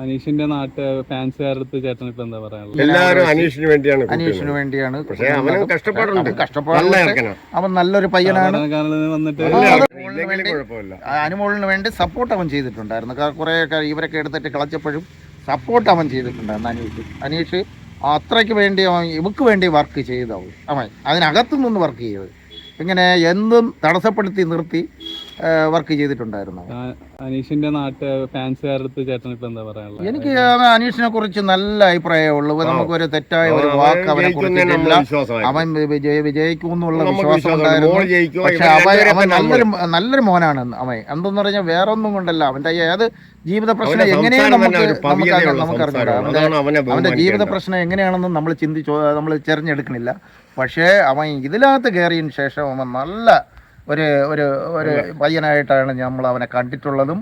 അനീഷിന്റെ നാട്ട് ഫാൻസുകാരുടെ അടുത്ത് ചേട്ടൻ ഇപ്പൊ എന്താ പറയാനുള്ളത്? എല്ലാവരും അനീഷിന് വേണ്ടിയാണ് അനീഷിന് വേണ്ടിയാണ് പക്ഷേ അവനും കഷ്ടപ്പാടുണ്ട്. അവൻ നല്ലൊരു പയ്യനാണ്. വന്നിട്ട് അനുമോളിന് വേണ്ടി സപ്പോർട്ട് അവൻ ചെയ്തിട്ടുണ്ടായിരുന്നു. കുറെ ഇവരൊക്കെ എടുത്തിട്ട് കളച്ചപ്പോഴും സപ്പോർട്ട് അവൻ ചെയ്തിട്ടുണ്ടായിരുന്നു അനീഷ്. അനീഷ് അത്രയ്ക്ക് വേണ്ടി അവൻ ഇവക്ക് വേണ്ടി വർക്ക് ചെയ്തവൻ അവൻ അതിനകത്തു നിന്ന് വർക്ക് ചെയ്തത് ഇങ്ങനെ എന്തും തടസ്സപ്പെടുത്തി നിർത്തി വർക്ക് ചെയ്തിട്ടുണ്ടായിരുന്നു? അനീഷിന്റെ നാട്ട് ഫാൻസുകാരടുത്ത് അടുത്ത് ചേട്ടൻ ഇപ്പൊ എന്താ പറയാനുള്ളത്? എനിക്ക് അനീഷിനെ കുറിച്ച് നല്ല അഭിപ്രായമുള്ളൂ. നമുക്കൊരു തെറ്റായ ഒരു വാക്ക് അവനെ കുറിച്ചിട്ടില്ല. വിശ്വാസമായി. അവൻ വിജയ വിജയിക്കും എന്നുള്ള നമുക്ക് വിശ്വാസം ഉണ്ടായിരുന്നു മോൾ ജയിക്കുമോ? പക്ഷെ അവൻ അവൻ നല്ലൊരു നല്ലൊരു മോനാണ് അവൻ. എന്തെന്ന് പറഞ്ഞാൽ വേറെ ഒന്നും കൊണ്ടല്ല അവന്റെ ഏത് ജീവിത പ്രശ്നം എങ്ങനെയാണ് നമുക്ക് ഒരു നമുക്ക് നമുക്ക് അറിഞ്ഞൂടാ അവന്റെ അവനെ അവന്റെ ജീവിത പ്രശ്നം എങ്ങനെയാണെന്ന് നമ്മൾ ചിന്തിച്ചോ നമ്മൾ ചെറിഞ്ഞെടുക്കണില്ല. പക്ഷേ അവൻ ഇതിനകത്ത് കയറിയതിന് ശേഷം അവൻ നല്ല ഒരു ഒരു ഒരു പയ്യനായിട്ടാണ് നമ്മൾ അവനെ കണ്ടിട്ടുള്ളതും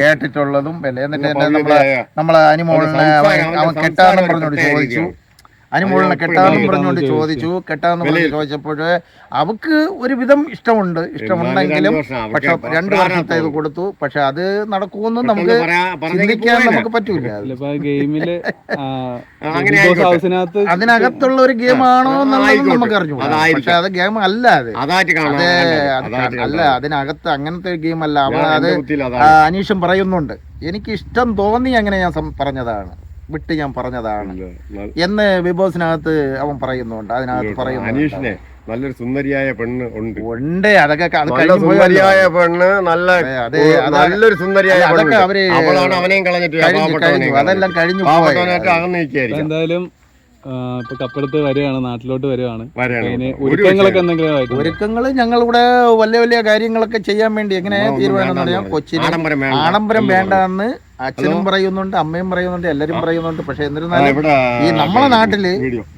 കേട്ടിട്ടുള്ളതും. എന്നിട്ട് നമ്മളെ നമ്മളെ അനിമോളിനെ അവൻ കെട്ടാന്ന് പ്രത്യേക ചോദിച്ചു. അനിമോളിനെ മുകളിൽ കെട്ടാന്നും പറഞ്ഞുകൊണ്ട് ചോദിച്ചു. കെട്ടാന്ന് പറഞ്ഞ് ചോദിച്ചപ്പോൾ അവക്ക് ഒരുവിധം ഇഷ്ടമുണ്ട് ഇഷ്ടമുണ്ടെങ്കിലും പക്ഷെ രണ്ട് വർഷത്തെ ഇത് കൊടുത്തു. പക്ഷെ അത് നടക്കുമെന്ന് നമുക്ക് ചിന്തിക്കാൻ നമുക്ക് പറ്റൂല. അതിനകത്തുള്ള ഒരു ഗെയിമാണോ ആണോ എന്നുള്ളത് നമുക്ക് അറിഞ്ഞു. പക്ഷെ അത് ഗെയിം അല്ല അത്. അല്ല അതിനകത്ത് അങ്ങനത്തെ ഒരു ഗെയിം അല്ല അവ അത്. അനീഷും പറയുന്നുണ്ട്. എനിക്ക് ഇഷ്ടം തോന്നി അങ്ങനെ ഞാൻ പറഞ്ഞതാണ്. വിട്ട് ഞാൻ പറഞ്ഞതാണ്. എന്ന് വിഭവത്തിനകത്ത് അവൻ പറയുന്നുണ്ട്. അതിനകത്ത് പറയുന്നു നല്ലൊരു സുന്ദരിയായ പെണ്ണ് ഉണ്ട്. ഉണ്ട്. അതൊക്കെ സുന്ദരിയായ പെണ്ണ് നല്ല നല്ലൊരു സുന്ദരിയായ അതൊക്കെ അവർ അവളാണ് അവനെയും കളഞ്ഞിട്ട് അതെല്ലാം കഴിഞ്ഞു എന്തായാലും ഇപ്പൊ കപ്പെടുത്ത് വരികയാണ് നാട്ടിലോട്ട് വരികയാണ്. ഒരുക്കങ്ങളൊക്കെ. എന്തെങ്കിലും? ഒരുക്കങ്ങൾ ഞങ്ങളിവിടെ വലിയ വലിയ കാര്യങ്ങളൊക്കെ ചെയ്യാൻ വേണ്ടി എങ്ങനെ തീരുമാനം കൊച്ചി ആഡംബരം വേണ്ട. എന്ന് വേണ്ടെന്ന് അച്ഛനും പറയുന്നുണ്ട് അമ്മയും പറയുന്നുണ്ട് എല്ലാരും പറയുന്നുണ്ട്. പക്ഷെ എന്നിരുന്നാലും ഈ നമ്മളെ നാട്ടിൽ.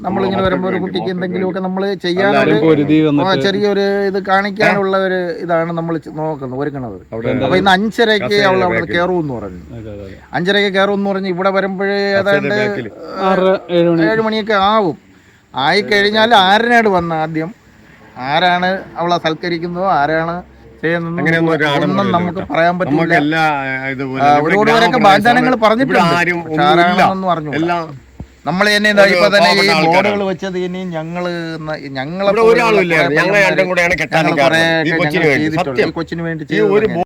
നമ്മളിങ്ങനെ വരുമ്പോ ഒരു കുട്ടിക്ക് എന്തെങ്കിലുമൊക്കെ നമ്മൾ ചെയ്യാനൊരു ചെറിയൊരു ഇത് കാണിക്കാനുള്ള ഒരു ഇതാണ് നമ്മൾ നോക്കുന്നത് ഒരുക്കണത്. അപ്പൊ ഇന്ന് അഞ്ചരക്ക് അവൾ അവിടെ കയറും എന്ന് പറഞ്ഞു. അഞ്ചരക്ക് അതെ, എന്ന് പറഞ്ഞ് ഇവിടെ വരുമ്പോഴേ ഏതാണ്ട് ഏഴു മണിയൊക്കെ ആവും. ആയിക്കഴിഞ്ഞാൽ ആരനാട് വന്ന ആദ്യം. ആരാണ് അവളെ സൽക്കരിക്കുന്നതോ? ആരാണ് ഇല്ല നമുക്ക് പറയാൻ പറ്റില്ല. ഇവരൊക്കെ വാഗ്ദാനങ്ങൾ പറഞ്ഞിട്ടുണ്ട്. നമ്മൾ തന്നെ എന്താ ഇപ്പൊ തന്നെ ഈ. ബോർഡുകൾ വെച്ചത് ഇനി ഞങ്ങൾ ഞങ്ങളെ കൊച്ചിന് വേണ്ടി. ചെയ്തിട്ടുണ്ട്